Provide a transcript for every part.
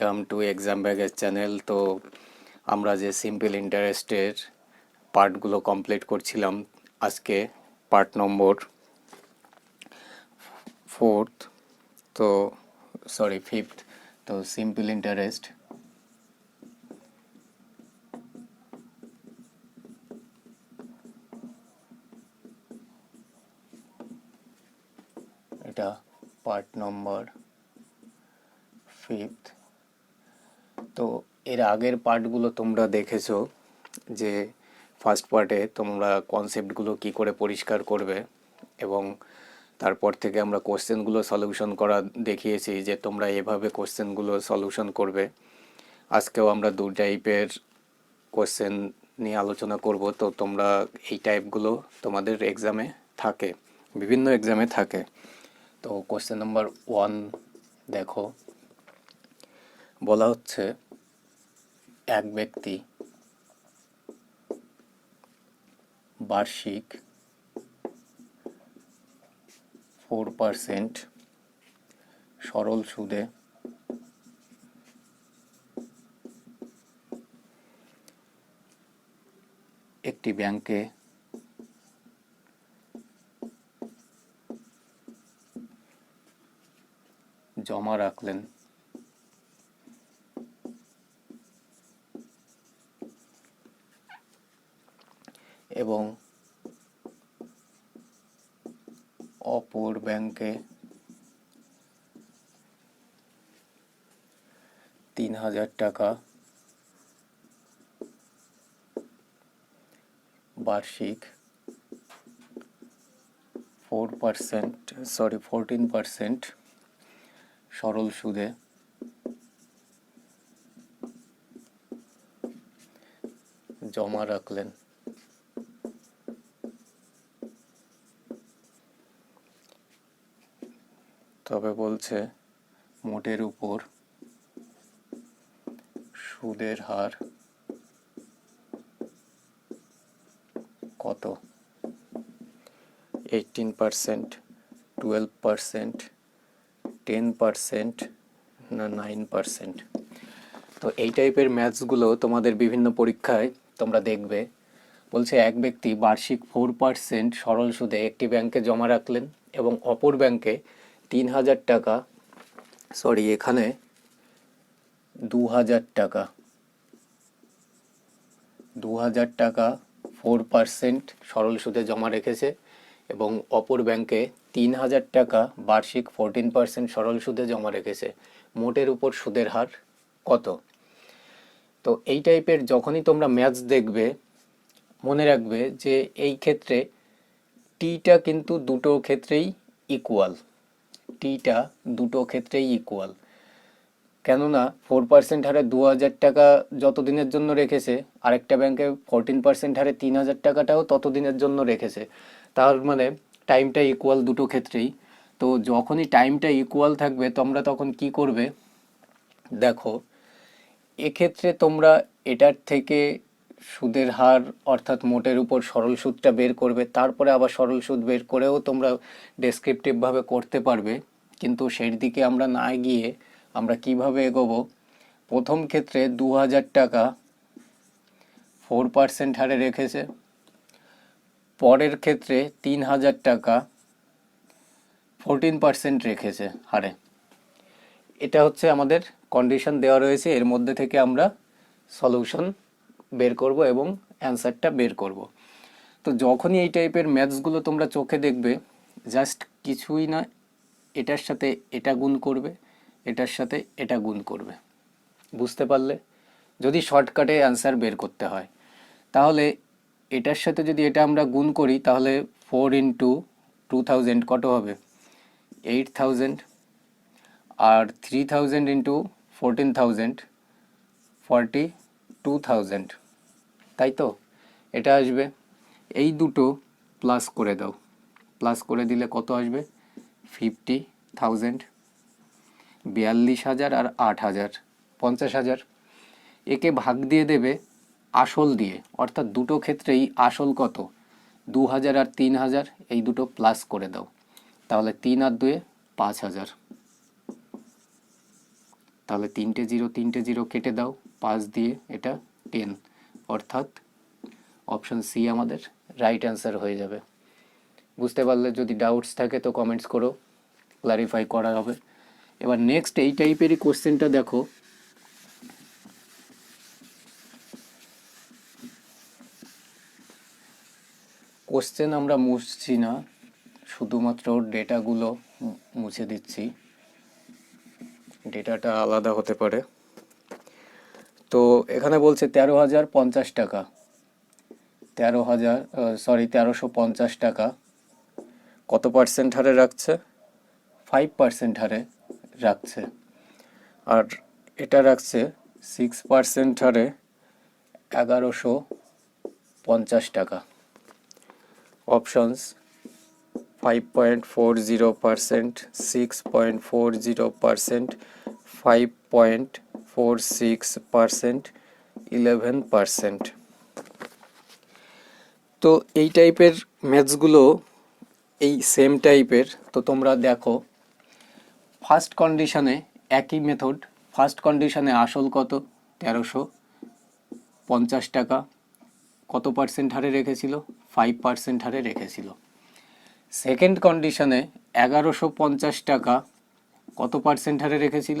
Welcome to exam ব্যাগের channel তো আমরা যে সিম্পল ইন্টারেস্টের পার্টগুলো কমপ্লিট করছিলাম, আজকে পার্ট নম্বর ফোর্থ তো সরি ফিফথ তো সিম্পল ইন্টারেস্ট এটা পার্ট নম্বর ফিফথ তো এর আগের পার্টগুলো তোমরা দেখেছ যে ফার্স্ট পার্টে তোমরা কনসেপ্টগুলো কি করে পরিষ্কার করবে এবং তারপর থেকে আমরা কোশ্চেনগুলো সলিউশন করা দেখিয়েছি যে তোমরা এভাবে কোশ্চেনগুলো সলিউশন করবে। আজকেও আমরা দু টাইপের কোশ্চেন নিয়ে আলোচনা করব। তো তোমরা এই টাইপগুলো তোমাদের এক্সামে থাকে, বিভিন্ন এক্সামে থাকে। তো কোশ্চেন নাম্বার ওয়ান দেখো, বলা হচ্ছে এক ব্যক্তি বার্ষিক ফোর পারসেন্ট সরল সুদে একটি ব্যাংকে জমা রাখলেন। এবং অপর ব্যাংকে তিন হাজার টাকা বার্ষিক four percent sorry fourteen percent সরল সুদে জমা রাখলেন। তবে বলছে? মোটের উপর। সুদের হার কত? Eighteen percent twelve percent ten percent না নাইন পারসেন্ট? তো এই টাইপের ম্যাথসগুলো তোমাদের বিভিন্ন পরীক্ষায় তোমরা দেখবে। বলছে এক ব্যক্তি বার্ষিক ফোর পার্সেন্ট সরল সুদে একটি ব্যাংকে জমা রাখলেন এবং অপর ব্যাংকে তিন হাজার টাকা সরি এখানে দু হাজার টাকা দু হাজার টাকা ফোর পার্সেন্ট সরল সুদে জমা রেখেছে এবং অপর ব্যাংকে তিন হাজার টাকা বার্ষিক ফোরটিন পার্সেন্ট সরল সুদে জমা রেখেছে। মোটের উপর সুদের হার কত? তো এই টাইপের যখনই তোমরা ম্যাথস দেখবে, মনে রাখবে যে এই ক্ষেত্রে টিটা কিন্তু দুটো ক্ষেত্রেই ইকুয়াল টিটা দুটো ক্ষেত্রেই ইকুয়াল কেননা ফোর পার্সেন্ট হারে দু হাজার টাকা যত দিনের জন্য রেখেছে, আরেকটা ব্যাংকে ফোরটিন পার্সেন্ট হারে তিন হাজার টাকাটাও তত দিনের জন্য রেখেছে। তার মানে টাইমটা ইকুয়াল দুটো ক্ষেত্রেই। তো যখনই টাইমটা ইকুয়াল থাকবে, তোমরা তখন কি করবে? দেখো, এক্ষেত্রে তোমরা এটার থেকে সুদের হার অর্থাৎ মোটের উপর সরল সুদটা বের করবে, তারপরে আবার সরল সুদ বের করেও তোমরা ডেসক্রিপটিভভাবে করতে পারবে। কিন্তু সেই দিকে আমরা না গিয়ে আমরা কীভাবে এগোবো? প্রথম ক্ষেত্রে দু হাজার টাকা ফোর পার্সেন্ট হারে রেখেছে। পরের ক্ষেত্রে তিন হাজার টাকা ফোরটিন পার্সেন্ট রেখেছে হারে। এটা হচ্ছে আমাদের কন্ডিশন দেওয়া রয়েছে। এর মধ্যে থেকে আমরা সলিউশন বের করব এবং অ্যান্সারটা বের করব। তো যখনই এই টাইপের ম্যাথসগুলো তোমরা চোখে দেখবে, জাস্ট কিছুই না, এটার সাথে এটা গুণ করবে, এটার সাথে এটা গুণ করবে। বুঝতে পারলে? যদি শর্টকাটে অ্যান্সার বের করতে হয়। তাহলে এটার সাথে যদি এটা আমরা গুণ করি, তাহলে ফোর ইন্টু টু থাউজেন্ড কত হবে? Eight thousand. আর three thousand into fourteen thousand, forty two thousand তাই তো এটা আসবে। এই দুটো প্লাস করে দাও। প্লাস করে দিলে কত আসবে? ফিফটি থাউজেন্ড বিয়াল্লিশ হাজার আর আট হাজার। পঞ্চাশ হাজার। একে ভাগ দিয়ে দেবে আসল দিয়ে। অর্থাৎ দুটো ক্ষেত্রেই আসল কত? দু হাজার আর তিন হাজার। এই দুটো প্লাস করে দাও। তাহলে তিন আর দুয়ে পাঁচ হাজার। তাহলে তিনটে জিরো তিনটে জিরো কেটে দাও, পাঁচ দিয়ে এটা টেন অর্থাৎ অপশন সি আমাদের রাইট অ্যান্সার হয়ে যাবে। বুঝতে পারলে যদি ডাউটস থাকে তো কমেন্টস করো ক্লারিফাই করা হবে। এবার নেক্সট এই টাইপেরই কোশ্চেনটা দেখো। কোশ্চেন আমরা মুছছি না, শুধুমাত্র ডেটাগুলো মুছে দিচ্ছি। ডেটাটা আলাদা হতে পারে। তো এখানে বলছে তেরো হাজার পঞ্চাশ টাকা। তেরো হাজার সরি তেরোশো পঞ্চাশ টাকা। কত পার্সেন্ট হারে রাখছে? ফাইভ পার্সেন্ট হারে রাখছে। আর এটা রাখছে সিক্স পার্সেন্ট হারে এগারোশো পঞ্চাশ টাকা। Options five point four zero percent six point four zero percent five point four six percent eleven percent তো এই টাইপের ম্যাথসগুলো এই সেম টাইপের তো তোমরা দেখো ফার্স্ট কন্ডিশনে একই মেথড ফার্স্ট কন্ডিশনে আসল কত? তেরোশো পঞ্চাশ টাকা। কত পার্সেন্ট হারে রেখেছিল? ফাইভ পার্সেন্ট হারে রেখেছিল। সেকেন্ড কন্ডিশনে এগারোশো পঞ্চাশ টাকা কত পার্সেন্ট হারে রেখেছিল?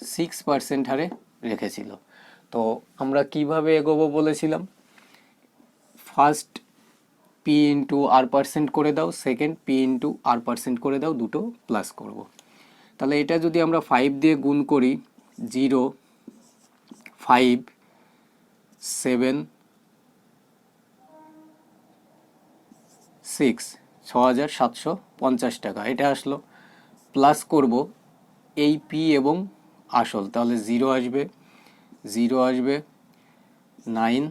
সিক্স পার্সেন্ট হারে রেখেছিল। তো আমরা কীভাবে এগোবো বলেছিলাম? First P into R percent করে দাও। Second P into R percent করে দাও। দুটো প্লাস করব। তাহলে এটা যদি আমরা ফাইভ দিয়ে গুণ করি জিরো ফাইভ সেভেন সিক্স ছ হাজার সাতশো পঞ্চাশ টাকা। এটা আসলো। প্লাস করব এই পি এবং আসল। তাহলে জিরো আসবে জিরো আসবে নাইন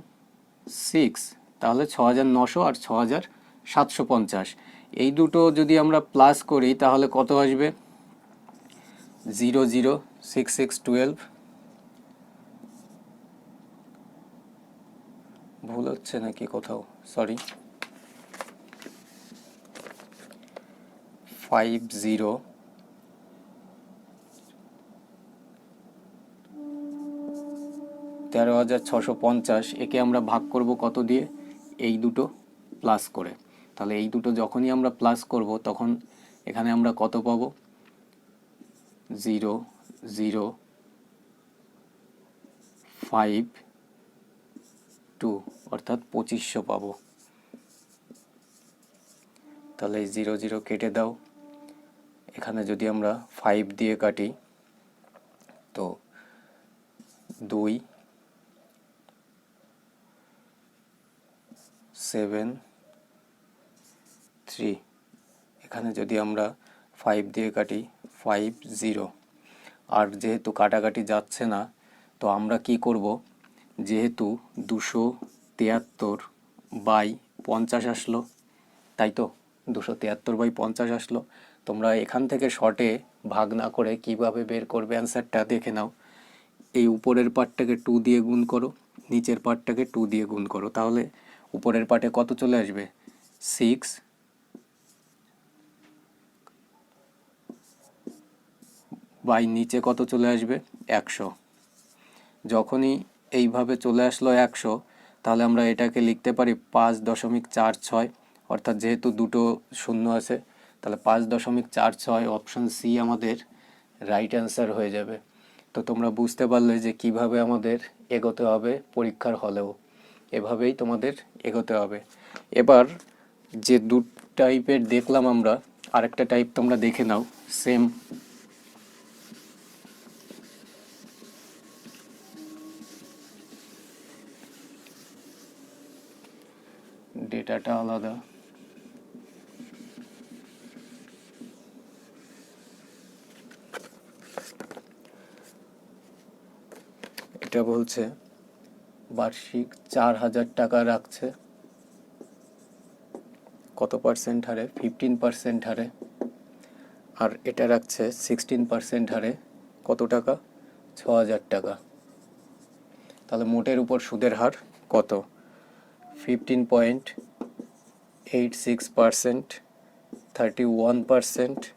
সিক্স তাহলে ছ হাজার নশো আর ছ হাজার সাতশো পঞ্চাশ। এই দুটো যদি আমরা প্লাস করি, তাহলে কত আসবে? Zero zero six six twelve ভুল হচ্ছে নাকি কোথাও? সরি ফাইভ জিরো তেরো হাজার ছশো পঞ্চাশ, একে আমরা ভাগ করব কত দিয়ে? এই দুটো প্লাস করে। তাহলে এই দুটো যখনই আমরা প্লাস করব, তখন এখানে আমরা কত পাবো? জিরো জিরো ফাইভ টু অর্থাৎ পঁচিশশো পাবো। তাহলে জিরো জিরো কেটে দাও। এখানে যদি আমরা ফাইভ দিয়ে কাটি, তো দুই সেভেন থ্রি এখানে যদি আমরা ফাইভ দিয়ে কাটি ফাইভ জিরো আর যেহেতু কাটাকাটি যাচ্ছে না, তো আমরা কি করব? যেহেতু দুশো তিয়াত্তর বাই পঞ্চাশ আসলো, তাই তো? দুশো তিয়াত্তর বাই পঞ্চাশ আসলো তোমরা এখান থেকে শর্টে ভাগ না করে কীভাবে বের করবে অ্যান্সারটা দেখে নাও। এই উপরের পার্টটাকে টু দিয়ে গুণ করো, নিচের পার্টটাকে টু দিয়ে গুণ করো। তাহলে উপরের পার্টে কত চলে আসবে? সিক্স বাই নিচে কত চলে আসবে? একশো। যখনই এইভাবে চলে আসলো একশো, তাহলে আমরা এটাকে লিখতে পারি পাঁচ দশমিক চার ছয়, অর্থাৎ যেহেতু দুটো শূন্য আছে তাহলে পাঁচ দশমিক চার ছয় অপশান সি আমাদের রাইট অ্যান্সার হয়ে যাবে। তো তোমরা বুঝতে পারলে যে কীভাবে আমাদের এগোতে হবে পরীক্ষার হলেও। এভাবেই তোমাদের এগোতে হবে। এবার যে দু টাইপের দেখলাম আমরা, আরেকটা টাইপ তোমরা দেখে নাও সেম ডেটাটা আলাদা। এটা বলছে, বার্ষিক চার হাজার টাকা রাখছে। কত পার্সেন্ট হারে? ফিফটিন পার্সেন্ট হারে। আর এটা রাখছে সিক্সটিন পার্সেন্ট হারে। কত টাকা? ছ হাজার টাকা। তাহলে মোটের উপর সুদের হার কত? Fifteen point eight six percent, thirty one percent,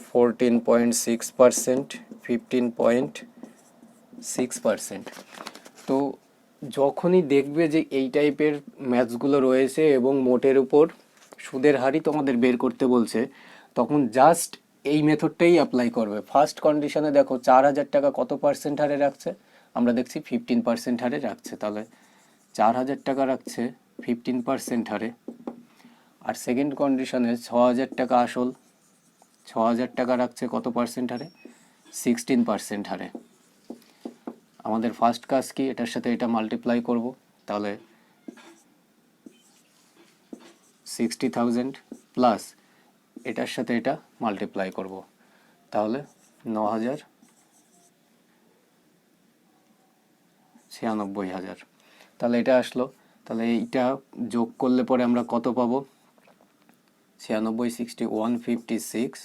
fourteen point six percent, fifteen point six percent তো যখনই দেখবে যে এই টাইপের ম্যাথসগুলো রয়েছে এবং মোটের উপর সুদের হারই তোমাদের বের করতে বলছে, তখন জাস্ট এই মেথডটাই অ্যাপ্লাই করবে। ফার্স্ট কন্ডিশনে দেখো, চার হাজার টাকা কত পার্সেন্ট হারে রাখছে? আমরা দেখছি ফিফটিন পার্সেন্ট হারে রাখছে। তাহলে চার হাজার টাকা রাখছে ফিফটিন পার্সেন্ট হারে। আর সেকেন্ড কন্ডিশনে ছ হাজার টাকা আসল, ছ হাজার টাকা রাখছে কত পার্সেন্ট হারে? সিক্সটিন পার্সেন্ট হারে। আমাদের ফার্স্ট কাজ কি? এটার সাথে এটা মাল্টিপ্লাই করব। তাহলে সিক্সটি থাউজেন্ড প্লাস এটার সাথে এটা মাল্টিপ্লাই করব। তাহলে ন হাজার ছিয়ানব্বই হাজার। তাহলে এটা আসলো। তাহলে এইটা যোগ করলে পরে আমরা কত পাবো? ছিয়ানব্বই সিক্সটি ওয়ান ফিফটি সিক্স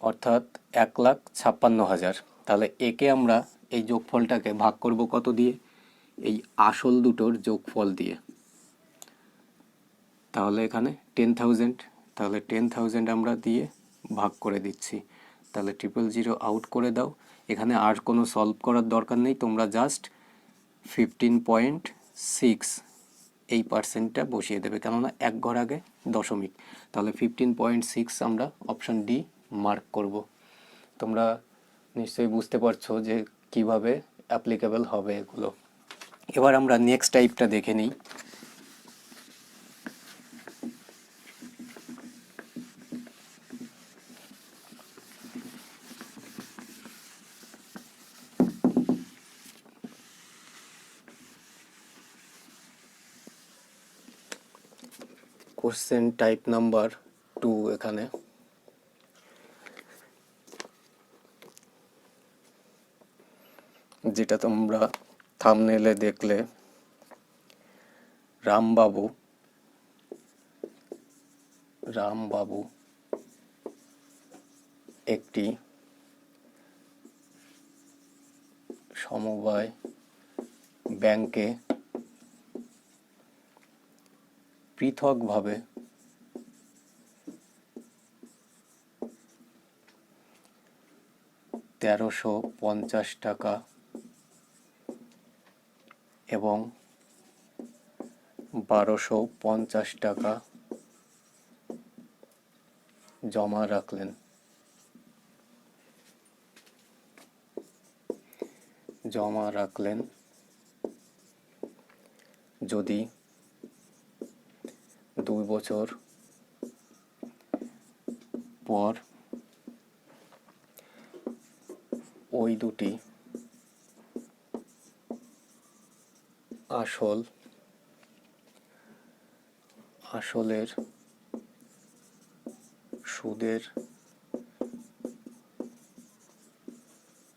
অর্থাৎ এক লাখ ছাপ্পান্ন হাজার। তাহলে একে আমরা এই যোগফলটাকে ভাগ করব কত দিয়ে? এই আসল দুটোর যোগফল দিয়ে। তাহলে এখানে টেন থাউজেন্ড তাহলে টেন থাউজেন্ড আমরা দিয়ে ভাগ করে দিচ্ছি। তাহলে ট্রিপল জিরো আউট করে দাও। এখানে আর কোনো সলভ করার দরকার নেই, তোমরা জাস্ট ফিফটিন পয়েন্ট সিক্স এই পার্সেন্টটা বসিয়ে দেবে। কেননা এক ঘর আগে দশমিক। তাহলে ফিফটিন পয়েন্ট সিক্স আমরা অপশান ডি মার্ক করব। তোমরা নিশ্চয়ই বুঝতে পারছ যে কীভাবে অ্যাপ্লিকেবল হবে এগুলো। এবার আমরা নেক্সট টাইপটা দেখে নিই। কোশ্চেন টাইপ নাম্বার টু এখানে। যেটা তোমরা থামনেলে দেখলে রামবাবু রামবাবু একটি সমবায় ব্যাংকে পৃথকভাবে তেরোশো পঞ্চাশ টাকা এবং বারোশো পঞ্চাশ টাকা জমা রাখলেন। জমা রাখলেন যদি দুই বছর পর ওই দুটি আসল আসলের সুদের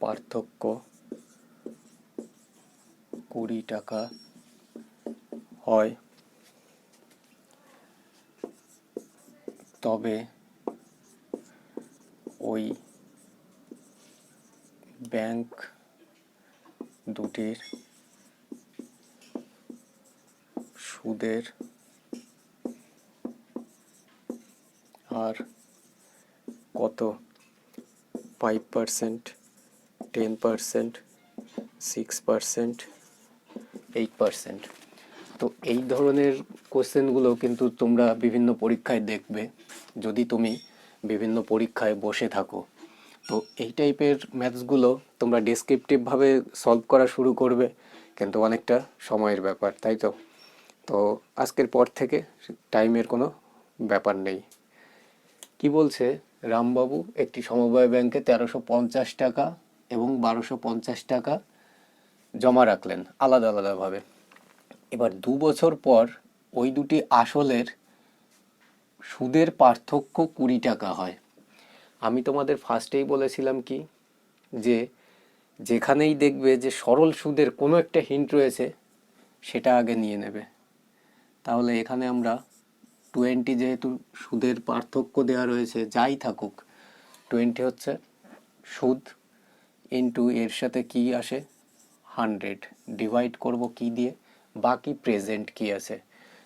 পার্থক্য কুড়ি টাকা হয়। তবে ওই ব্যাংক দুটির সুদের আর কত? Five percent ten percent six percent eight percent তো এই ধরনের কোশ্চেনগুলো কিন্তু তোমরা বিভিন্ন পরীক্ষায় দেখবে, যদি তুমি বিভিন্ন পরীক্ষায় বসে থাকো। তো এই টাইপের ম্যাথসগুলো তোমরা ডেসক্রিপটিভভাবে সলভ করা শুরু করবে, কিন্তু অনেকটা সময়ের ব্যাপার, তাই তো? তো আজকের পর থেকে টাইমের কোনো ব্যাপার নেই। কি বলছে? রামবাবু, একটি সমবায় ব্যাংকে তেরোশো পঞ্চাশ টাকা এবং বারোশো পঞ্চাশ টাকা জমা রাখলেন, আলাদা আলাদাভাবে। এবার দু বছর পর ওই দুটি আসলের সুদের পার্থক্য কুড়ি টাকা হয়। আমি তোমাদের ফার্স্টেই বলেছিলাম কি? যে যেখানেই দেখবে যে সরল সুদের কোনো একটা হিন্ট রয়েছে, সেটা আগে নিয়ে নেবে। তাহলে এখানে আমরা টোয়েন্টি যেহেতু সুদের পার্থক্য দেওয়া রয়েছে, যাই থাকুক টোয়েন্টি হচ্ছে সুদ ইন্টু এর সাথে কি আসে? হান্ড্রেড ডিভাইড করব কি দিয়ে? বাকি প্রেজেন্ট কি আছে?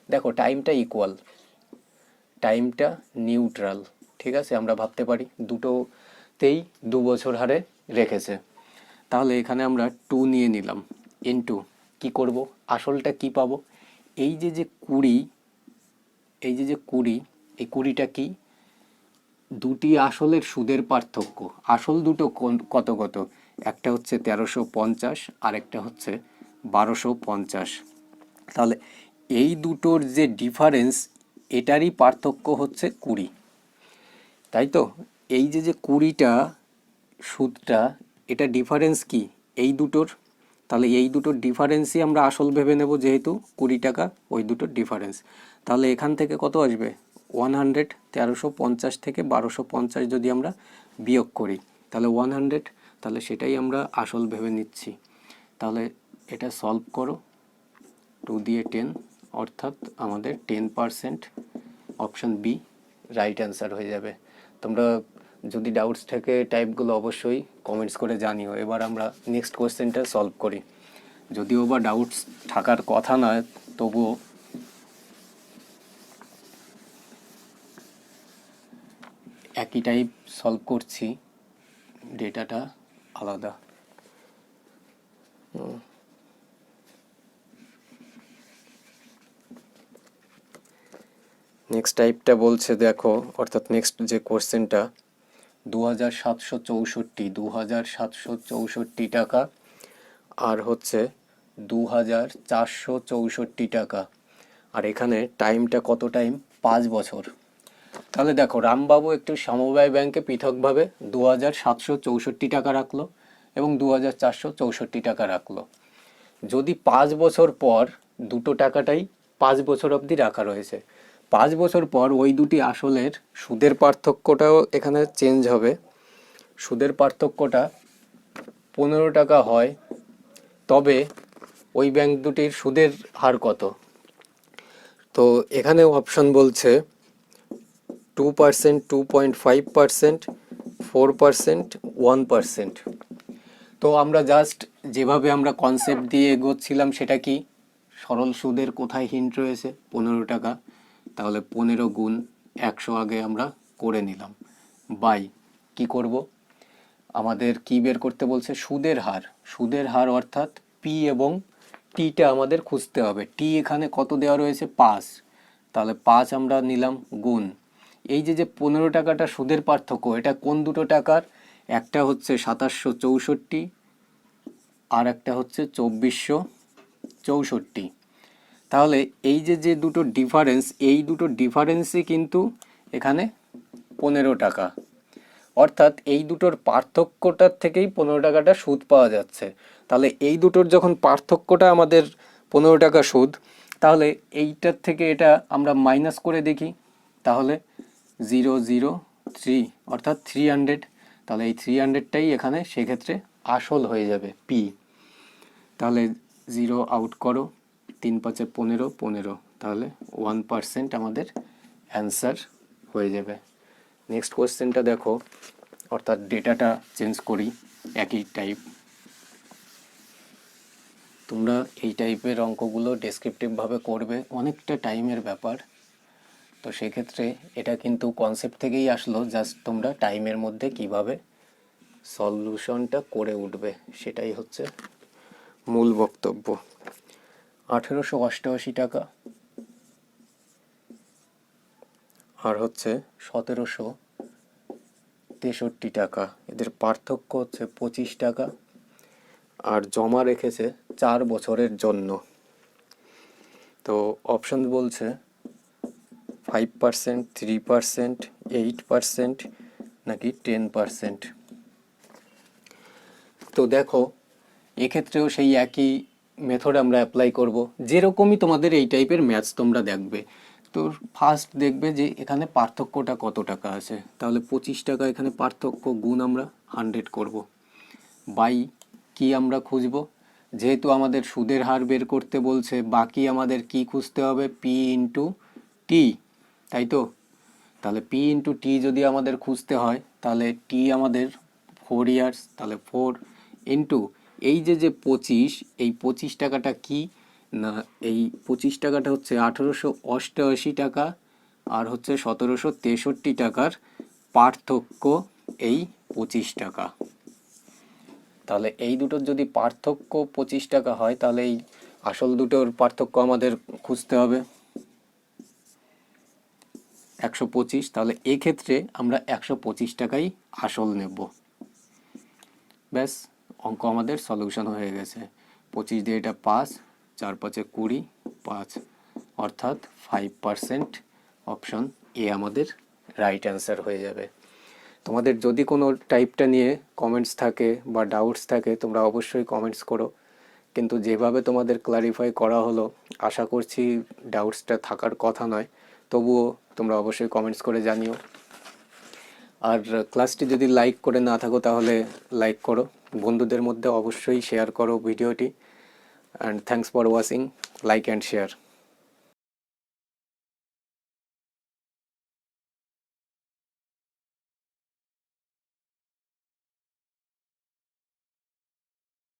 দেখো টাইমটা ইকুয়াল টাইমটা নিউট্রাল ঠিক আছে? আমরা ভাবতে পারি দুটোতেই দু বছর হারে রেখেছে। তাহলে এখানে আমরা টু নিয়ে নিলাম ইন্টু কি করব? আসলটা কি পাবো? এই যে যে কুড়ি, এই যে যে কুড়ি, এই কুড়িটা কি? দুটি আসলের সুদের পার্থক্য। আসল দুটো কত কত? একটা হচ্ছে তেরোশো পঞ্চাশ আর একটা হচ্ছে বারোশো পঞ্চাশ। তাহলে এই দুটোর যে ডিফারেন্স, এটারই পার্থক্য হচ্ছে কুড়ি। তাই তো? এই যে যে কুড়িটা সুদটা, এটা ডিফারেন্স কি? এই দুটোর তাহলে এই দুটো ডিফারেন্সই আমরা আসল ভেবে নেব যেহেতু কুড়ি টাকা, ওই দুটো ডিফারেন্স তাহলে এখান থেকে কত আসবে? ওয়ান হান্ড্রেড তেরোশো পঞ্চাশ থেকে বারোশো পঞ্চাশ যদি আমরা বিয়োগ করি, তাহলে ওয়ান হান্ড্রেড তাহলে সেটাই আমরা আসল ভেবে নিচ্ছি। তাহলে এটা সলভ করো টু দিয়ে টেন অর্থাৎ আমাদের ten percent option B right answer হয়ে যাবে। তোমরা যদি ডাউটস থাকে টাইপগুলো অবশ্যই কমেন্টস করে জানিও। এবার আমরা নেক্সট কোয়েশ্চেনটা সলভ করি। যদিও বা ডাউটস থাকার কথা নয়, তবুও একই টাইপ সলভ করছি, ডেটাটা আলাদা। নেক্সট টাইপটা বলছে, দেখো, অর্থাৎ নেক্সট যে কোশ্চেনটা দু হাজার সাতশো চৌষট্টি দু হাজার সাতশো চৌষট্টি টাকা আর হচ্ছে দু হাজার চারশো চৌষট্টি টাকা। আর এখানে টাইমটা কত টাইম পাঁচ বছর। তাহলে দেখো, রামবাবু একটু সমবায় ব্যাংকে পৃথকভাবে দু হাজার সাতশো চৌষট্টি টাকা রাখল এবং দু হাজার চারশো চৌষট্টি টাকা রাখল। যদি পাঁচ বছর পর দুটো টাকাটাই পাঁচ বছর অবধি রাখা রয়েছে পাঁচ বছর পর ওই দুটি আসলের সুদের পার্থক্যটাও এখানে চেঞ্জ হবে। সুদের পার্থক্যটা পনেরো টাকা হয়, তবে ওই ব্যাংক দুটির সুদের হার কত? তো এখানে অপশন বলছে two percent two point five percent four percent one percent তো আমরা জাস্ট যেভাবে আমরা কনসেপ্ট দিয়ে এগোচ্ছিলাম সেটা কি? সরল সুদের কোথায় হিন্ট রয়েছে? পনেরো টাকা। তাহলে পনেরো গুণ একশো আগে আমরা করে নিলাম। বাই। কি করব? আমাদের কি বের করতে বলছে? সুদের হার। সুদের হার অর্থাৎ পি এবং টিটা আমাদের খুঁজতে হবে। টি এখানে কত দেওয়া রয়েছে? পাঁচ। তাহলে পাঁচ আমরা নিলাম গুণ। এই যে যে পনেরো টাকাটা সুদের পার্থক্য, এটা কোন দুটো টাকার? একটা হচ্ছে সাতাশশো চৌষট্টি আর একটা হচ্ছে চব্বিশশো চৌষট্টি। তাহলে এই যে যে দুটো ডিফারেন্স এই দুটো ডিফারেন্সই কিন্তু এখানে পনেরো টাকা। অর্থাৎ এই দুটোর পার্থক্যটার থেকেই পনেরো টাকাটা সুদ পাওয়া যাচ্ছে। তাহলে এই দুটোর যখন পার্থক্যটা আমাদের পনেরো টাকা সুদ, তাহলে এইটার থেকে এটা আমরা মাইনাস করে দেখি। তাহলে জিরো জিরো থ্রি অর্থাৎ থ্রি হান্ড্রেড তাহলে এই থ্রি হান্ড্রেডটাই এখানে সেক্ষেত্রে আসল হয়ে যাবে পি তাহলে জিরো আউট করো। তিন পাঁচে পনেরো পনেরো। তাহলে ওয়ান পার্সেন্ট আমাদের অ্যান্সার হয়ে যাবে। নেক্সট কোয়েশ্চেনটা দেখো, অর্থাৎ ডেটাটা চেঞ্জ করি, একই টাইপ তোমরা এই টাইপের অঙ্কগুলো ডেসক্রিপটিভভাবে করবে, অনেকটা টাইমের ব্যাপার। তো সেক্ষেত্রে এটা কিন্তু কনসেপ্ট থেকেই আসলো জাস্ট তোমরা টাইমের মধ্যে কীভাবে সলিউশনটা করে উঠবে, সেটাই হচ্ছে মূল বক্তব্য। আঠেরোশো অষ্টআশি টাকা। আর হচ্ছে সতেরোশো তেষট্টি টাকা। এদের পার্থক্য হচ্ছে পঁচিশ টাকা। আর জমা রেখেছে চার বছরের জন্য। তো অপশন বলছে five percent three percent eight percent নাকি টেন পার্সেন্ট তো দেখো, এক্ষেত্রেও সেই একই মেথড আমরা অ্যাপ্লাই করব। যেরকমই তোমাদের এই টাইপের ম্যাথস তোমরা দেখবে। তো ফার্স্ট দেখবে যে এখানে পার্থক্যটা কত টাকা আছে। তাহলে পঁচিশ টাকা এখানে পার্থক্য গুণ আমরা হান্ড্রেড করব। বাই কি আমরা খুঁজব? যেহেতু আমাদের সুদের হার বের করতে বলছে, বাকি আমাদের কি খুঁজতে হবে? পি ইন্টু টি তাই তো? তাহলে পি ইন্টু টি যদি আমাদের খুঁজতে হয়, তাহলে টি আমাদের ফোর ইয়ার্স তাহলে ফোর ইন্টু এই যে যে পঁচিশ, এই পঁচিশ টাকাটা কি? না, এই পঁচিশ টাকাটা হচ্ছে আঠেরোশো অষ্টআশি টাকা আর হচ্ছে সতেরোশো তেষট্টি টাকার পার্থক্য এই পঁচিশ টাকা। তাহলে এই দুটোর যদি পার্থক্য পঁচিশ টাকা হয়, তাহলে এই আসল দুটোর পার্থক্য আমাদের খুঁজতে হবে। একশো পঁচিশ, তাহলে এক্ষেত্রে আমরা একশো পঁচিশ টাকাই আসল নেব। ব্যাস। অঙ্ক আমাদের সলিউশন হয়ে গেছে। পঁচিশ দিয়ে এটা পাঁচ, চার পাঁচে কুড়ি, পাঁচ। অর্থাৎ ফাইভ পার্সেন্ট অপশন এ আমাদের রাইট অ্যান্সার হয়ে যাবে। তোমাদের যদি কোনো টাইপটা নিয়ে কমেন্টস থাকে বা ডাউটস থাকে, তোমরা অবশ্যই কমেন্টস করো। কিন্তু যেভাবে তোমাদের ক্লারিফাই করা হলো, আশা করছি ডাউটসটা থাকার কথা নয়। তবুও তোমরা অবশ্যই কমেন্টস করে জানিও। আর ক্লাসটি যদি লাইক করে না থাকো, তাহলে লাইক করো। বন্ধুদের মধ্যে অবশ্যই শেয়ার করো ভিডিওটি and thanks for watching like and share